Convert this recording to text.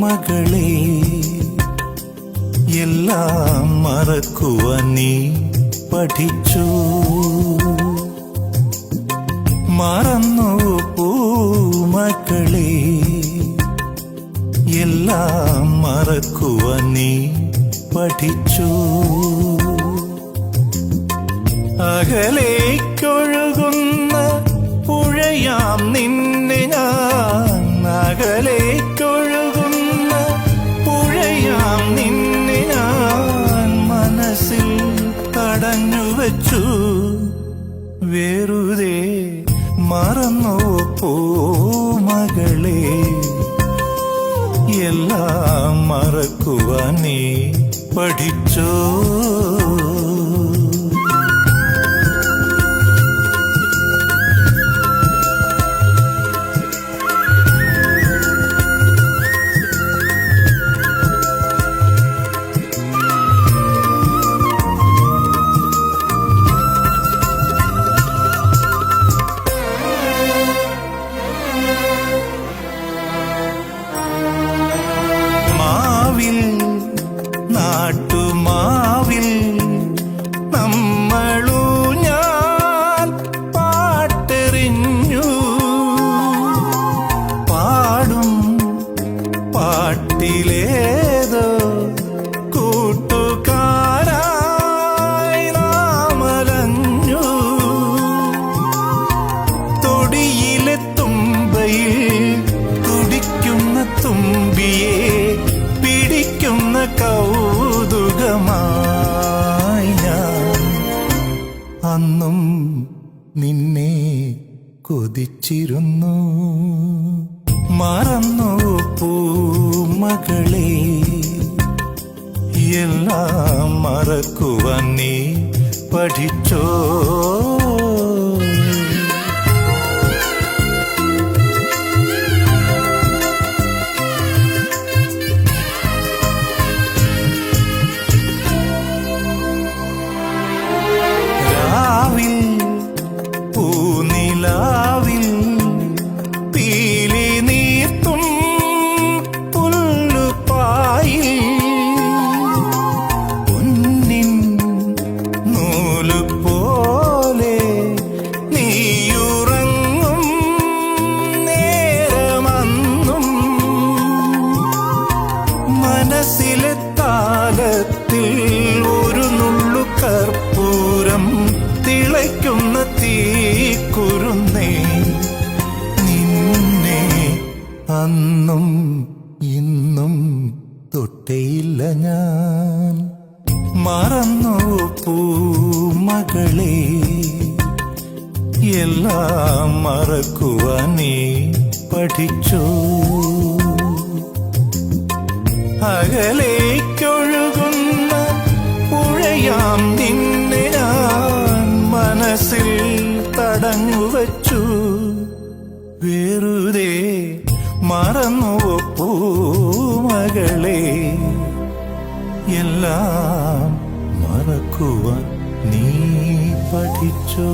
മകളെ എല്ലാം മറക്കുവ നീ പഠിച്ചു. മറന്നു പൂമകളെ എല്ലാം മറക്കുവ നീ പഠിച്ചു. അകലേക്കൊഴുകുന്ന തടഞ്ഞു വെച്ചു. വെറുതെ മറന്നു പൂമകളെ എല്ലാം മറക്കുവാൻ നീ പഠിച്ചോ? പാട്ടിലേതോ കൂട്ടുകാരായി നാമലഞ്ഞു. തൊടിയിലെ തുമ്പയിൽ തുടിക്കുന്ന തുമ്പിയെ പിടിക്കുന്ന കൗതുകമായി ഞാൻ അന്നും നിന്നെ കൊതിച്ചിരുന്നു. മറന്നു പൂമകളെ എല്ലാം മറക്കുവാൻ നീ പഠിച്ചോ? താലത്തിൽ ഒരു നുള്ളു കർപ്പൂരം തിളയ്ക്കുന്ന തീക്കുരുന്നേ നിന്നെ അന്നും ഇന്നും തൊട്ടേയില്ല ഞാൻ. മറന്നു പൂമകളെ എല്ലാം മറക്കുവാൻ നീ പഠിച്ചോ? അകലേക്കൊഴുകുന്ന പുഴയാം നിന്നെ ഞാൻ മനസ്സിൽ തടങ്ങുവച്ചു വെറുതെ മറന്നു പൂമകളെ എല്ലാം മറക്കുവാൻ നീ പഠിച്ചോ.